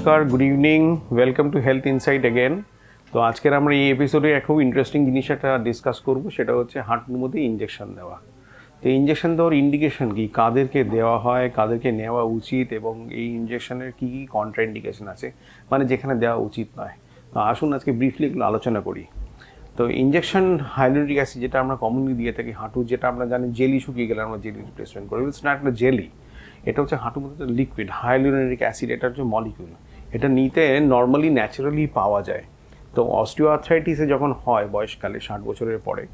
নমস্কার good evening welcome to health insight again তো আজকের আমরা এই এপিসোডে খুব ইন্টারেস্টিং জিনিস একটা ডিসকাস করব, সেটা হচ্ছে হাঁটুর মধ্যে ইঞ্জেকশন দেওয়া। তো ইঞ্জেকশন দেওয়ার ইন্ডিকেশন কি? কাদেরকে দেওয়া হয়, কাদেরকে নেওয়া উচিত, এবং এই ইঞ্জেকশনের কী কী কন্ট্রাইন্ডিকেশন আছে? মানে যেখানে দেওয়া উচিত নয়। তো আসুন আজকে ব্রিফলি এগুলো আলোচনা করি। তো ইঞ্জেকশন হাইলোরিক অ্যাসিড যেটা আমরা কমনলি দিয়ে থাকি হাঁটু যেটা আমরা জানি জেলি শুকিয়ে গেলে আমরা জেলি রিপ্লেসমেন্ট করি ইটস নট একটা জেলি এটা হচ্ছে হাঁটুর মধ্যে লিকুইড হাইলোরিক অ্যাসিড এটা হচ্ছে মলিকিউল এটা নিতে নর্মালি ন্যাচারালি পাওয়া যায়। তো অস্টিও আর্থ্রাইটিসে যখন হয় বয়সকালে, ষাট বছরের পরে,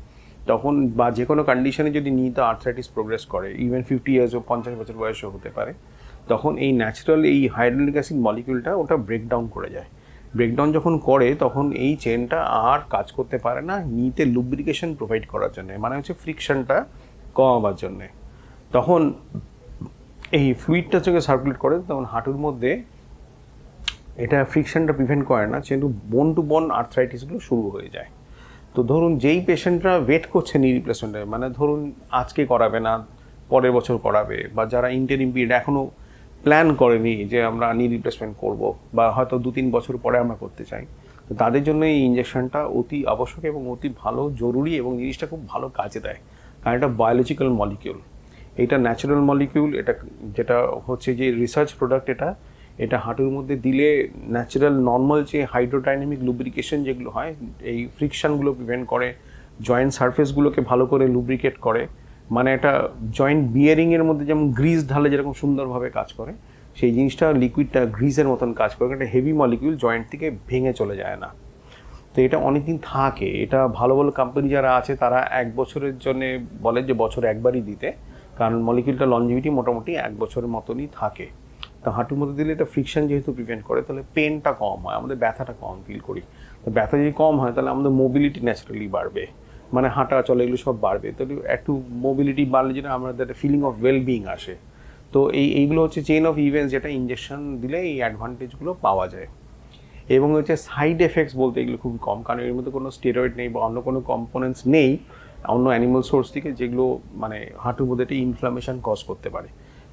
তখন বা যে কোনো কন্ডিশনে যদি নিতে আর্থ্রাইটিস প্রোগ্রেস করে ইভেন ফিফটি ইয়ার্সও পঞ্চাশ বছর বয়সও হতে পারে, তখন এই ন্যাচারাল এই হাইড্রোলিক অ্যাসিড মলিকিউলটা ওটা ব্রেকডাউন করে যায়। ব্রেকডাউন যখন করে, তখন এই চেনটা আর কাজ করতে পারে না, নিতে লুব্রিকেশন প্রোভাইড করার জন্য মানে হচ্ছে ফ্রিকশনটা কমাবার জন্যে। তখন এই ফ্লুইডটা চোখে সার্কুলেট করে, তখন হাঁটুর মধ্যে এটা ফ্রিকশনটা প্রিভেন্ট করে না, কিন্তু বোন টু বোন আর্থ্রাইটিসগুলো শুরু হয়ে যায়। তো ধরুন যেই পেশেন্টরা ওয়েট করছে নি রিপ্লেসমেন্টে মানে ধরুন আজকে করাবে না, পরের বছর করাবে, বা যারা ইন্টারিম পিরিয়ড এখনও প্ল্যান করেনি যে আমরা নি রিপ্লেসমেন্ট করব, বা হয়তো দু তিন বছর পরে আমরা করতে চাই, তো তাদের জন্য এই ইঞ্জেকশনটা অতি আবশ্যক এবং অতি ভালো, জরুরি এবং জিনিসটা খুব ভালো কাজে দেয়, কারণ এটা বায়োলজিক্যাল মলিকিউল এটা ন্যাচারাল মলিকিউল এটা যেটা হচ্ছে যে রিসার্চ প্রোডাক্ট এটা এটা হাঁটুর মধ্যে দিলে ন্যাচারাল নর্মাল যে হাইড্রোডাইনামিক লুব্রিকেশন যেগুলো হয়, এই ফ্রিকশনগুলো প্রিভেন্ট করে জয়েন্ট সারফেসগুলোকে ভালো করে লুব্রিকেট করে মানে একটা জয়েন্ট বিয়ারিংয়ের মধ্যে যেমন গ্রিজ ঢালে যেরকম সুন্দরভাবে কাজ করে, সেই জিনিসটা লিকুইডটা গ্রিজের মতন কাজ করে, একটা হেভি মলিকিউল জয়েন্ট থেকে ভেঙে চলে যায় না। তো এটা অনেকদিন থাকে, এটা ভালো ভালো কোম্পানি যারা আছে, তারা এক বছরের জন্য বলে যে বছর একবারই দিতে, কারণ মলিকিউলটা লঞ্জিভিটি মোটামুটি এক বছরের মতনই থাকে। তো হাঁটুর মধ্যে দিলে এটা ফ্রিকশন যেহেতু প্রিভেন্ট করে, তাহলে পেনটা কম হয়, আমাদের ব্যথাটা কম ফিল করি। তো ব্যথা যদি কম হয়, তাহলে আমাদের মোবিলিটি ন্যাচারালি বাড়বে। মানে হাঁটা, চলে, এগুলো সব বাড়বে। তো একটু মোবিলিটি বাড়লে যেটা আমাদের একটা ফিলিং অফ ওয়েল বিং আসে। তো এই, এইগুলো হচ্ছে চেইন অফ ইভেন্টস যেটা ইঞ্জেকশন দিলে এই অ্যাডভান্টেজগুলো পাওয়া যায়। এবং হচ্ছে সাইড এফেক্টস বলতে এগুলো খুবই কম, কারণ এর মধ্যে কোনো স্টেরয়েড নেই বা অন্য কোনো কম্পোনেন্টস নেই, অন্য অ্যানিমাল সোর্স থেকে যেগুলো মানে হাঁটুর মধ্যে একটা ইনফ্লামেশন কজ করতে পারে।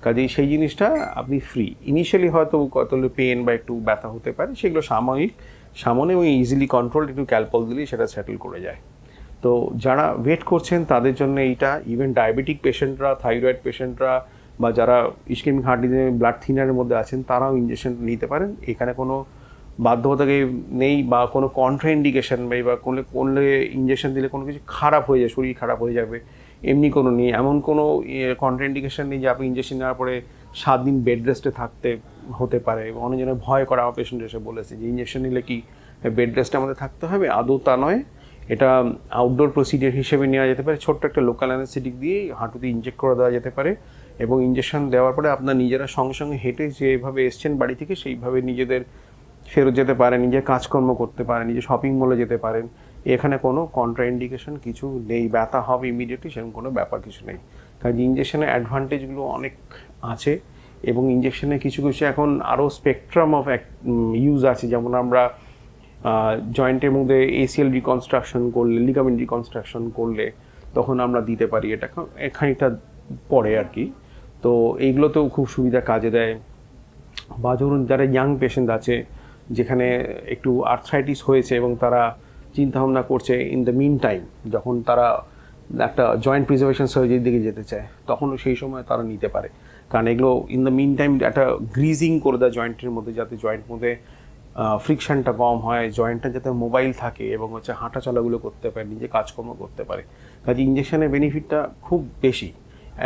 কাজেই সেই জিনিসটা আপনি ফ্রি ইনিশিয়ালি হয়তো কত পেন বা একটু ব্যথা হতে পারে, সেগুলো সাময়িক, সামনে ওই ইজিলি কন্ট্রোল একটু ক্যালপল দিলেই সেটা সেটেল করে যায়। তো যারা ওয়েট করছেন, তাদের জন্য এইটা ইভেন ডায়াবেটিক পেশেন্টরা থাইরয়েড পেশেন্টরা বা যারা ইস্কেমিক হার্ট ডিজিজে ব্লাড থিনারের মধ্যে আছেন, তারাও ইঞ্জেকশন নিতে পারেন। এখানে কোনো বাধ্যকতাকে নেই বা কোনো কন্ট্রা ইন্ডিকেশন নেই বা কোনো কোনলে ইঞ্জেকশন দিলে কোনো কিছু খারাপ হয়ে যায়, শরীর খারাপ হয়ে যাবে। এমনি কোনো নেই। এমন কোনো কন্ট্রা ইন্ডিকেশন নেই যে আপনি ইঞ্জেকশন নেওয়ার পরে সাত দিন বেড রেস্টে থাকতে হতে পারে। অনেকজনের ভয় করা আমার পেশেন্ট এসে বলেছে যে ইঞ্জেকশন নিলে কি বেড রেস্টে আমাদের থাকতে হবে? আদৌ তা নয়। এটা আউটডোর প্রসিডিয়ার হিসেবে নেওয়া যেতে পারে। ছোট্ট একটা লোকাল অ্যানাস্থেটিক দিয়ে হাঁটুতে ইনজেক্ট করে দেওয়া যেতে পারে। এবং ইঞ্জেকশন দেওয়ার পরে আপনার নিজেরা সঙ্গে সঙ্গে হেঁটে যেভাবে এসছেন বাড়ি থেকে, সেইভাবে নিজেদের ফেরত যেতে পারেন, নিজের কাজকর্ম করতে পারেন নিজে শপিং মলে যেতে পারেন। এখানে কোনো কন্ট্রা ইন্ডিকেশন কিছু নেই, ব্যথা হবে ইমিডিয়েটলি সেরকম কোনো ব্যাপার কিছু নেই। কারণ ইঞ্জেকশনের অ্যাডভান্টেজগুলো অনেক আছে এবং ইঞ্জেকশনে কিছু কিছু এখন আরও স্পেকট্রাম অফ ইউজ আছে। যেমন আমরা জয়েন্টের মধ্যে এসিএল রিকনস্ট্রাকশন করলে লিগামেন্ট রিকনস্ট্রাকশন করলে তখন আমরা দিতে পারি এটা। খানিকটা পরে আর কি। তো এইগুলোতেও খুব সুবিধা কাজে দেয়। বা ধরুন যারা ইয়াং পেশেন্ট আছে, যেখানে একটু আর্থ্রাইটিস হয়েছে এবং তারা চিন্তাভাবনা করছে ইন দ্য মিন টাইম যখন তারা একটা জয়েন্ট প্রিজার্ভেশন সার্জারির দিকে যেতে চায়, তখনও সেই সময় তারা নিতে পারে। কারণ এগুলো ইন দ্য মিন টাইম একটা গ্রিজিং করে দেয় জয়েন্টের মধ্যে, যাতে জয়েন্ট মধ্যে ফ্রিকশনটা কম হয় জয়েন্টটা যাতে মোবাইল থাকে এবং হচ্ছে হাঁটা চলাগুলো করতে পারে, নিজে কাজকর্ম করতে পারে। কাজে ইঞ্জেকশনের বেনিফিটটা খুব বেশি।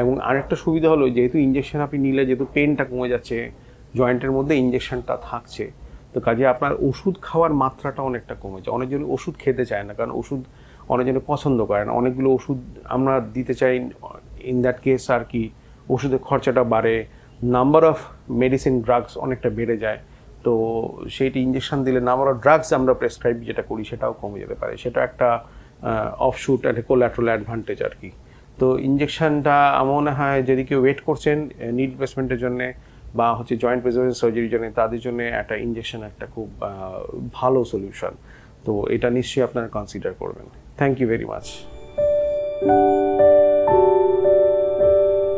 এবং আরেকটা সুবিধা হলো, যেহেতু ইঞ্জেকশন আপনি নিলে, যেহেতু পেনটা কমে যাচ্ছে জয়েন্টের মধ্যে ইঞ্জেকশনটা থাকছে তো কাজে আপনার ওষুধ খাওয়ার মাত্রাটা অনেকটা কমে যায়। অনেকজন ওষুধ খেতে চায় না, কারণ ওষুধ অনেকজনে পছন্দ করে না। অনেকগুলো ওষুধ আমরা দিতে চাই ইন দ্যাট কেস আর কি, ওষুধের খরচাটা বাড়ে। নাম্বার অফ মেডিসিন ড্রাগস অনেকটা বেড়ে যায়। তো সেইটি ইঞ্জেকশন দিলে নাম্বার অফ ড্রাগস আমরা প্রেসক্রাইব যেটা করি সেটাও কমে যেতে পারে। সেটা একটা অফশুট একটা কোল্যাট্রাল অ্যাডভান্টেজ আর কি। তো ইঞ্জেকশনটা মনে হয় যদি কেউ ওয়েট করছেন নিড রিপ্লেসমেন্টের জন্য বা হচ্ছে জয়েন্ট প্রিজার্ভেশন সার্জারির জন্য তাদের জন্য একটা ইঞ্জেকশন একটা খুব ভালো সলিউশন তো এটা নিশ্চয়ই আপনারা কনসিডার করবেন। Thank you very much